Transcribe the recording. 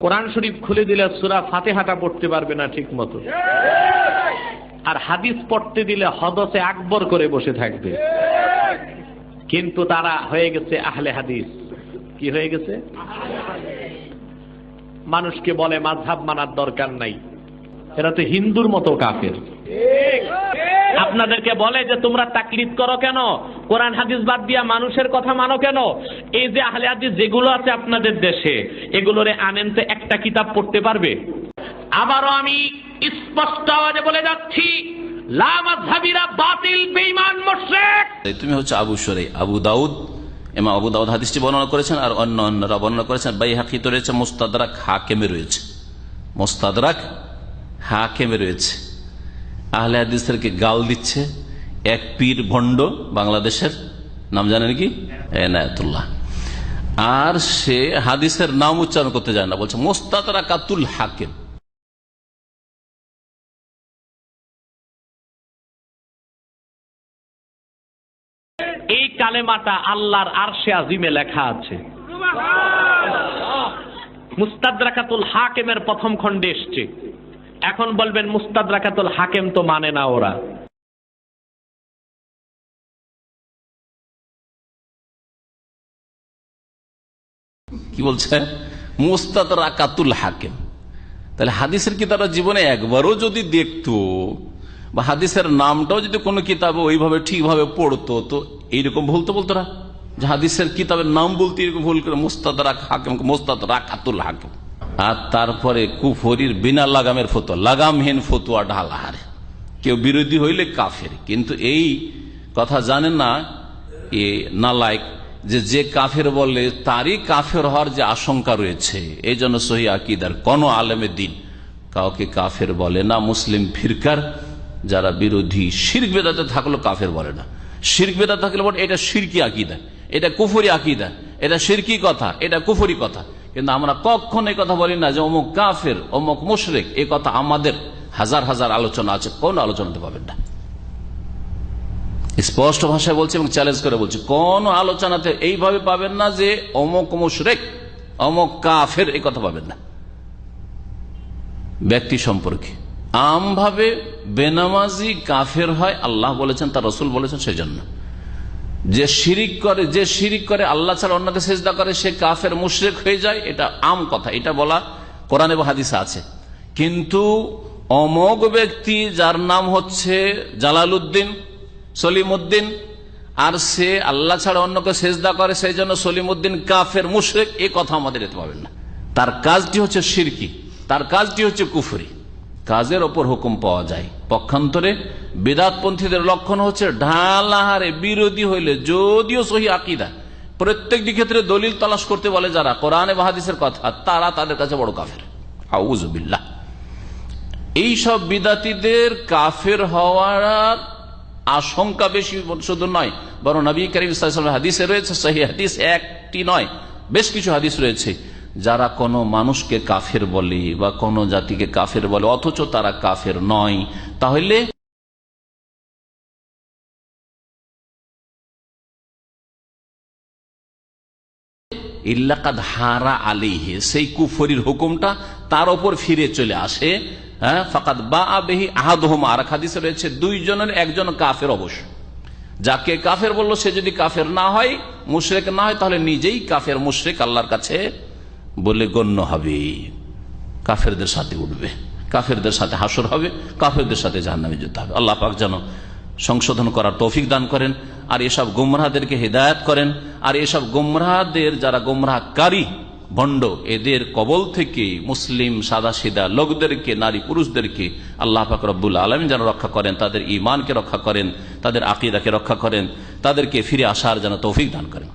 কোরআন শরীফ খুলে দিলে সুরা ফাতেহাটা পড়তে পারবে না ঠিক মতো আর হাদিস পড়তে দিলে হদসে আকবর করে বসে থাকবে। কিন্তু তারা হয়ে গেছে আহলে হাদিস। কি হয়ে গেছে? মানুষকে বলে মাঝহাব মানার দরকার নাই। এরা তো হিন্দুর মতো কাফের। আপনাদেরকে বলে যে তোমরা তাকলিদ করো কেন? কোরআন হাদিস বাদ দিয়া মানুষের কথা মানো কেন? এই যে আহলে হাদিস যেগুলো আছে আপনাদের দেশে, এগুলোরে আনেন তো একটা কিতাব পড়তে পারবে? আবারও আমি স্পষ্ট আওয়াজে বলে যাচ্ছি বাতিল, বেঈমান, মুশরিক। তুমি হচ্ছে আবু সরে আবু দাউদ। এমা আবু দাউদ হাদিসটি বর্ণনা করেছেন আর অন্য অন্যরা বর্ণনা করেছেন। বাই হাকিত রয়েছে, মোস্তাদরাক হাকেমে রয়েছে। মোস্তাদরাক হাকেমে রয়েছে। আহলে হাদিসদেরকে গাল দিচ্ছে এক পীর ভণ্ড বাংলাদেশের, নাম জানেন কি? এনায়তুল্লাহ। আর সে হাদিসের নাম উচ্চারণ করতে যায় না, বলছে মোস্তাদরা কাতুল হাকিম। এই কালেমাটা আল্লাহর আরশে আজিমে লেখা আছে। মুস্তাদরাকাতুল হাকেমের প্রথম খণ্ডে এসছে। এখন বলবেন, মুস্তাদরাকাতুল হাকেম তো মানে না ওরা। কি বলছে? মোস্তাদ রাকাতুল হাকিম। তাহলে হাদিসের কি তারা জীবনে একবারও যদি দেখতো বা হাদিসের নামটাও যদি কোনো কিতাবে ওইভাবে ঠিকভাবে পড়তো, তো এইরকম ভুল তো বলতো না? যে হাদিসের কিতাবের নাম বলতে এরকম ভুল করে মোস্তাদ রাক হাকিম, মোস্তাদ রাকাতুল হাকিম। আর তারপরে কুফরির বিনা লাগামের ফতো লাগামহীন ফতুয়া ঢালাহারে কেউ বিরোধী হইলে কাফের। কিন্তু এই কথা জানেন না এ নালায়ক যে যে কাফের বলে, তারই কাফের হওয়ার যে আশঙ্কা রয়েছে, এই জন্য সহি আকিদার কোন আলেমের দিন কাউকে কাফের বলে না। মুসলিম ফিরকার, যারা বিরোধী, শির্ক বেদাতে থাকল কাফের বলে না। শির্ক বেদা থাকলে বলে, এটা শিরকি আকিদা, এটা কুফরি আকিদা, এটা শিরকি কথা, এটা কুফরি কথা। কিন্তু আমরা কখন এই কথা বলি না যে অমুক কাফের, অমুক মুশরেক এ কথা আমাদের হাজার হাজার আলোচনা আছে, কোন আলোচনাতে পাবেন না। স্পষ্ট ভাষায় বলছে এবং চ্যালেঞ্জ করে বলছে। কোন আলোচনাতে এইভাবে পাবেন না যে অমক মুশরেক, অমক কাফের এই কথা পাবেন না। ব্যক্তি সম্পর্কে। আমভাবে বেনামাজি কাফের হয়, আল্লাহ বলেছেন, তার রসুল বলেছেন সেই জন্য যে শিরিক করে, যে শিরিক করে, আল্লাহ ছাড়া অন্যকে সেজদা করে, সে কাফের মুশরেক হয়ে যায়, এটা আম কথা। এটা বলা কোরআন হাদিসে আছে। কিন্তু অমোগ ব্যক্তি যার নাম হচ্ছে জালালউদ্দিন সলিমুদ্দিন, আর সে আল্লাহ ছাড়া অন্যকে সেজদা করে, সেই জন্য সলিমুদ্দিন কাফের, মুশরেক, এ কথা আমাদের এতে পাবেন না। তার কাজটি হচ্ছে সিরকি তার কাজটি হচ্ছে কুফরি। কাজের ওপর হুকুম পাওয়া যায়। পক্ষান্তরে বেদাতপন্থীদের লক্ষণ হচ্ছে ঢালাহারে বিরোধী হইলে যদিও সহি আকিদা প্রত্যেকটি ক্ষেত্রে দলিল তালাশ করতে বলে যারা, কোরআনে বাহাদিসের কথা, তারা তাদের কাছে বড় কাফের। আউজবিল্লাহ এইসব বিদাতিদের কাফের হওয়ার আশঙ্কা বেশি শুধু নয়, বরং নবী করিম ইসলামের হাদিসে রয়েছে সেই হাদিস একটি নয়, বেশ কিছু হাদিস রয়েছে, যারা কোনো মানুষকে কাফের বলে বা কোনো জাতিকে কাফের বলে, অথচ তারা কাফের নয়। তাহলে ইল্লাকাদ হারা আলিহে সেই কুফরির হুকুমটা তার ওপর ফিরে চলে আসে হ্যাঁ ফাকাদ বা আবেহি আহাদহম। আর হাদিসে রয়েছে, দুইজনের একজন কাফের অবশ্য। যাকে কাফের বলল, সে যদি কাফের না হয়, মুশরেক না হয়, তাহলে নিজেই কাফের মুশরেক আল্লাহর কাছে বলে গণ্য হবে। কাফেরদের সাথে উঠবে, কাফেরদের সাথে হাসর হবে, কাফেরদের সাথে জাহান্নামে যেতে হবে। আল্লাহ পাক যেন সংশোধন করার তৌফিক দান করেন, আর এসব গোমরাহদেরকে হেদায়ত করেন, আর এসব গোমরাহদের যারা গোমরাহকারী ভণ্ড, এদের কবল থেকে মুসলিম সাদা সিদা লোকদেরকে, নারী পুরুষদেরকে আল্লাহ পাক রব্বুল আলম যেন রক্ষা করেন, তাদের ইমানকে রক্ষা করেন, তাদের আকিদাকে রক্ষা করেন, তাদেরকে ফিরে আসার যেন তৌফিক দান করেন।